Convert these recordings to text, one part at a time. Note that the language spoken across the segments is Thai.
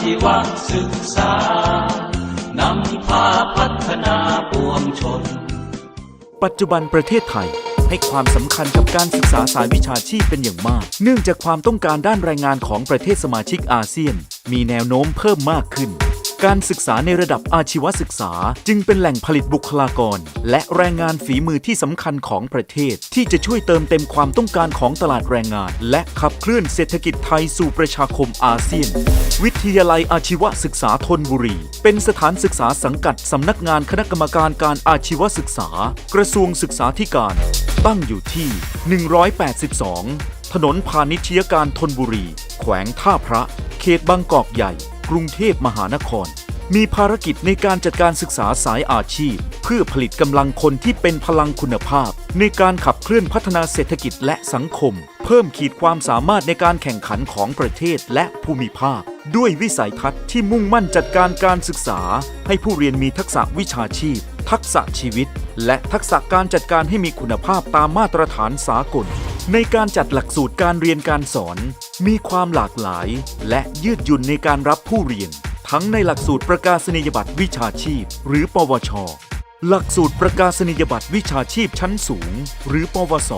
ชีวศึกษานำพาพัฒนาปวงชน ปัจจุบันประเทศไทยให้ความสำคัญกับการศึกษาสายวิชาชีพเป็นอย่างมาก เนื่องจากความต้องการด้านแรงงานของประเทศสมาชิกอาเซียน มีแนวโน้มเพิ่มมากขึ้น การศึกษาในระดับอาชีวศึกษา จึงเป็นแหล่งผลิตบุคลากร และแรงงานฝีมือที่สำคัญของประเทศ ที่จะช่วยเติมเต็มความต้องการของตลาดแรงงาน และขับเคลื่อนเศรษฐกิจไทยสู่ประชาคมอาเซียน วิทยาลัยอาชีวศึกษาธนบุรี เป็นสถานศึกษาสังกัดสำนักงานคณะกรรมการการอาชีวศึกษา กระทรวงศึกษาธิการ ตั้งอยู่ที่ 182 ถนนพาณิชยการธนบุรี แขวงท่าพระ เขตบางกอกใหญ่ กรุงเทพมหานคร มีภารกิจในการจัดการศึกษาสายอาชีพ เพื่อผลิตกำลังคนที่เป็นพลังคุณภาพ ในการขับเคลื่อนพัฒนาเศรษฐกิจและสังคม เพิ่มขีดความสามารถในการแข่งขันของประเทศและภูมิภาค ด้วยวิสัยทัศน์ที่มุ่งมั่นจัดการการศึกษา ให้ผู้เรียนมีทักษะวิชาชีพ ทักษะชีวิต และทักษะการจัดการให้มีคุณภาพตามมาตรฐานสากล ในการจัดหลักสูตรการเรียนการสอน มีความหลากหลาย และยืดหยุ่นในการรับผู้เรียน ทั้งในหลักสูตรประกาศนียบัตรวิชาชีพ หรือ ปวช หลักสูตรประกาศนียบัตรวิชาชีพชั้นสูง หรือ ปวส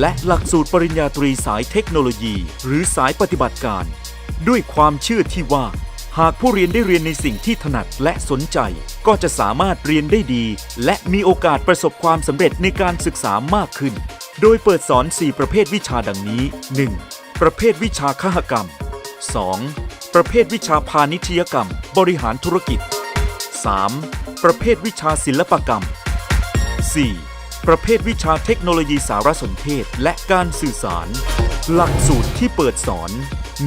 และหลักสูตรปริญญาตรีสายเทคโนโลยี หรือสายปฏิบัติการ ด้วยความเชื่อที่ว่า หากผู้เรียนได้เรียนในสิ่งที่ถนัดและสนใจ ก็จะสามารถเรียนได้ดี และมีโอกาสประสบความสำเร็จในการศึกษามากขึ้น โดยเปิดสอน 4 ประเภทวิชาดังนี้ 1. ประเภทวิชาคหกรรม 2. ประเภทวิชาพาณิชยกรรม บริหารธุรกิจ 3. ประเภทวิชาศิลปกรรม 4. ประเภทวิชาเทคโนโลยีสารสนเทศและการสื่อสาร หลักสูตรที่เปิดสอน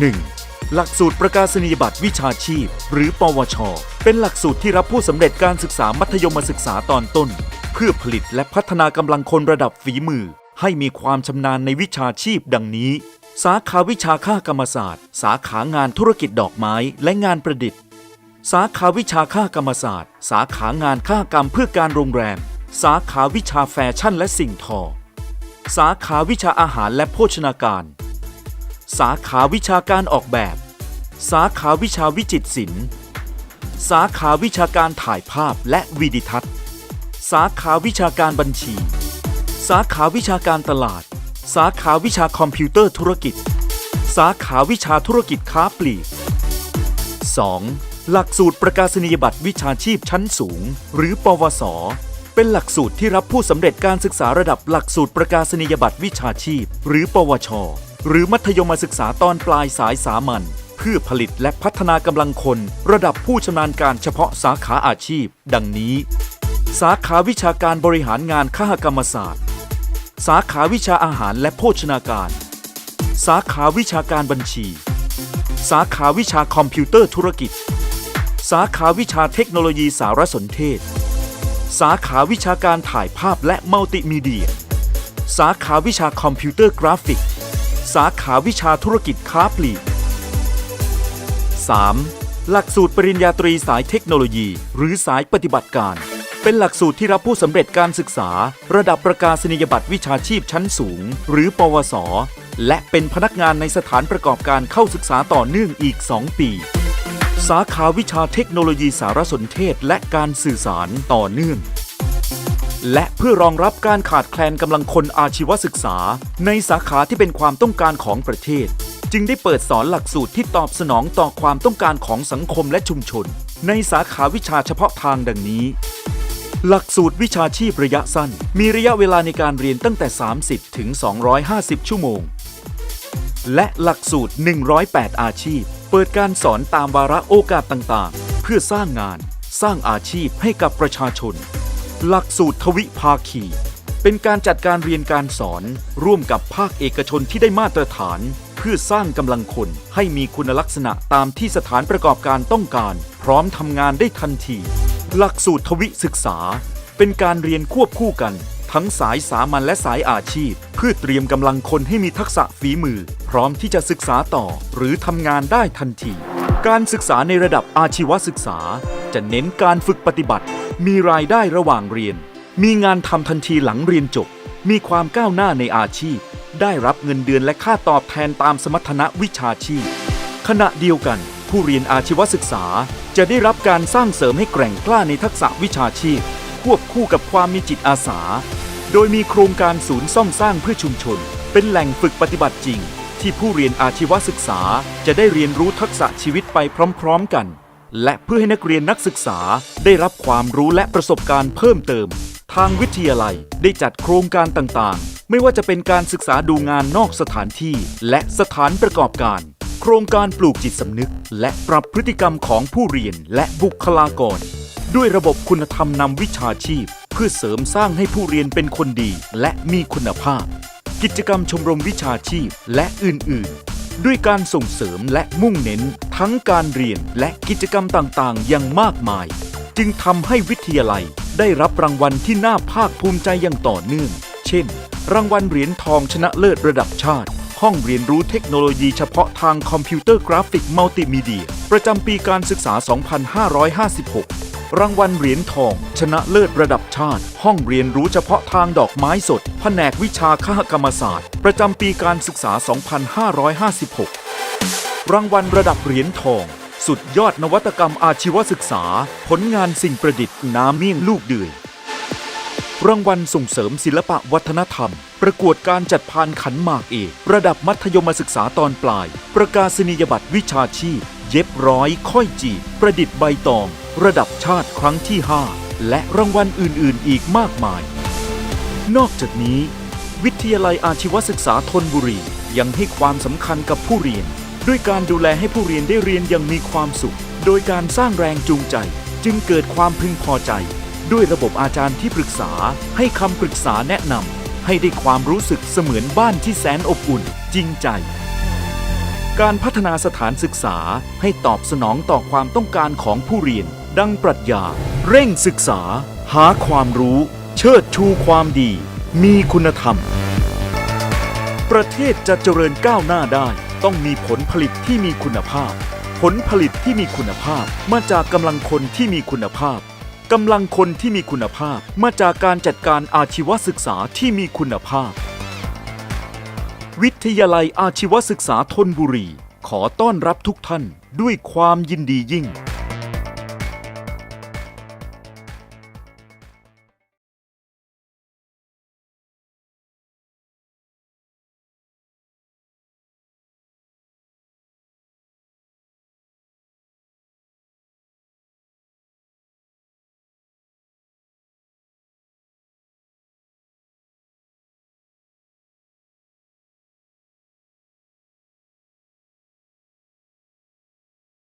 1. หลักสูตรประกาศนียบัตรวิชาชีพ หรือ ปวช เป็นหลักสูตรที่รับผู้สำเร็จการศึกษามัธยมศึกษาตอนต้น เพื่อผลิตและพัฒนากำลังคนระดับฝีมือ ให้มีความชำนาญในวิชาชีพดังนี้ สาขาวิชาค่ากรรมศาสตร์ สาขางานธุรกิจดอกไม้และงานประดิษฐ์ สาขาวิชาค่ากรรมศาสตร์ สาขางานค่ากรรมเพื่อการโรงแรม สาขาวิชาแฟชั่นและสิ่งทอ สาขาวิชาอาหารและโภชนาการ สาขาวิชาการออกแบบ สาขาวิชาวิจิตรศิลป์สาขาวิชาการถ่ายภาพและวิดิทัศน์ สาขาวิชาการบัญชี สาขาวิชาการตลาด สาขาวิชาคอมพิวเตอร์ธุรกิจ สาขาวิชาธุรกิจค้าปลีก 2. หลักสูตรประกาศนียบัตรวิชาชีพชั้นสูง หรือ ปวส เป็นหลักสูตรที่รับผู้สำเร็จการศึกษาระดับหลักสูตรประกาศนียบัตรวิชาชีพ หรือ ปวช หรือมัธยมศึกษาตอนปลายสายสามัญเพื่อผลิตและพัฒนากำลังคน ระดับผู้ชำนาญการเฉพาะสาขาอาชีพ ดังนี้ สาขาวิชาการบริหารงานข้ากรรมศาสตร์ สาขาวิชาอาหารและโภชนาการ สาขาวิชาการบัญชี สาขาวิชาคอมพิวเตอร์ธุรกิจ สาขาวิชาเทคโนโลยีสารสนเทศ สาขาวิชาการถ่ายภาพและมัลติมีเดีย สาขาวิชาคอมพิวเตอร์กราฟิก สาขาวิชาธุรกิจค้าปลีก 3. หลักสูตรปริญญาตรีสายเทคโนโลยี หรือสายปฏิบัติการ เป็นหลักสูตรที่รับผู้สำเร็จการศึกษา ระดับประกาศนียบัตรวิชาชีพชั้นสูง หรือ ปวส และเป็นพนักงานในสถานประกอบการเข้าศึกษาต่อเนื่องอีก 2 ปี สาขาวิชาเทคโนโลยีสารสนเทศและการสื่อสารต่อเนื่อง และเพื่อรองรับการขาดแคลนกำลังคนอาชีวศึกษา ในสาขาที่เป็นความต้องการของประเทศ จึงได้เปิดสอนหลักสูตรที่ตอบสนองต่อความต้องการของสังคมและชุมชน ในสาขาวิชาเฉพาะทางดังนี้ หลักสูตรวิชาชีพระยะสั้น มีระยะเวลาในการเรียนตั้งแต่ 30 ถึง 250 ชั่วโมง และหลักสูตร 108 อาชีพ เปิดการสอนตามวาระโอกาสต่างๆ เพื่อสร้างงาน สร้างอาชีพให้กับประชาชน หลักสูตรทวิภาคี เป็นการจัดการเรียนการสอน ร่วมกับภาคเอกชนที่ได้มาตรฐาน เพื่อสร้างกำลังคนให้มีคุณลักษณะตามที่สถานประกอบการต้องการ พร้อมทำงานได้ทันที หลักสูตรทวิศึกษา เป็นการเรียนควบคู่กัน ทั้งสายสามัญและสายอาชีพ เพื่อเตรียมกำลังคนให้มีทักษะฝีมือ พร้อมที่จะศึกษาต่อ หรือทำงานได้ทันที การศึกษาในระดับอาชีวศึกษา จะเน้นการฝึกปฏิบัติ มีรายได้ระหว่างเรียน มีงานทำทันทีหลังเรียนจบ มีความก้าวหน้าในอาชีพ ได้รับเงินเดือนและค่าตอบแทนตามสมรรถนะวิชาชีพ ขณะเดียวกัน ผู้เรียนอาชีวศึกษา จะได้รับการสร้างเสริมให้แกร่งกล้าในทักษะวิชาชีพ ควบคู่กับความมีจิตอาสา โดยมีโครงการศูนย์ซ่อมสร้างเพื่อชุมชน เป็นแหล่งฝึกปฏิบัติจริง ที่ผู้เรียนอาชีวศึกษาจะได้เรียนรู้ทักษะชีวิตไปพร้อมๆกัน และเพื่อให้นักเรียนนักศึกษาได้รับความรู้และประสบการณ์เพิ่มเติม ทางวิทยาลัยได้จัดโครงการต่างๆ ไม่ว่าจะเป็นการศึกษาดูงานนอกสถานที่ และสถานประกอบการ โครงการปลูกจิตสำนึก และปรับพฤติกรรมของผู้เรียนและบุคลากร ด้วยระบบคุณธรรมนำวิชาชีพ เพื่อเสริมสร้างให้ผู้เรียนเป็นคนดีและมีคุณภาพ กิจกรรมชมรมวิชาชีพและอื่น ๆ ด้วยการส่งเสริมและมุ่งเน้น ทั้งการเรียนและกิจกรรมต่างๆ อย่างมากมาย จึงทำให้วิทยาลัยได้รับรางวัลที่น่าภาคภูมิใจอย่างต่อเนื่อง เช่น รางวัลเหรียญทองชนะเลิศระดับชาติ ห้องเรียนรู้เทคโนโลยีเฉพาะทางคอมพิวเตอร์กราฟิกมัลติมีเดีย ประจำปีการศึกษา 2556 รางวัลเหรียญทอง ชนะเลิศระดับชาติ ห้องเรียนรู้เฉพาะทางดอกไม้สด แผนกวิชาคหกรรมศาสตร์ ประจำปีการศึกษา 2556 รางวัลระดับเหรียญทองสุดยอดนวัตกรรมอาชีวศึกษา ผลงานสิ่งประดิษฐ์น้ำเมี่ยงลูกเดือย รางวัลส่งเสริมศิลปะวัฒนธรรม ประกวดการจัดพานขันหมากเอกระดับมัธยมศึกษาตอนปลาย ประกาศนียบัตรวิชาชีพ เย็บร้อย ค่อยจีบประดิษฐ์ใบตอง ระดับชาติครั้งที่ 5 และรางวัลอื่น ๆ อีกมากมาย นอกจากนี้ วิทยาลัยอาชีวศึกษาธนบุรียังให้ความสำคัญกับผู้เรียน ด้วยการดูแลให้ผู้เรียนได้เรียนอย่างมีความสุข โดยการสร้างแรงจูงใจ จึงเกิดความพึงพอใจ ด้วยระบบอาจารย์ที่ปรึกษาให้คำปรึกษาแนะนำ ให้ได้ความรู้สึกเสมือนบ้านที่แสนอบอุ่นจริงใจ การพัฒนาสถานศึกษาให้ตอบสนองต่อความต้องการของผู้เรียน ดังปรัชญา เร่งศึกษา หาความรู้ เชิดชูความดี มีคุณธรรม ประเทศจะเจริญก้าวหน้าได้ ต้องมีผลผลิตที่มีคุณภาพ ผลผลิตที่มีคุณภาพมาจากกำลังคนที่มีคุณภาพ กำลังคนที่มีคุณภาพมาจากการจัดการอาชีวศึกษาที่มีคุณภาพ วิทยาลัยอาชีวศึกษาธนบุรี ขอต้อนรับทุกท่านด้วยความยินดียิ่ง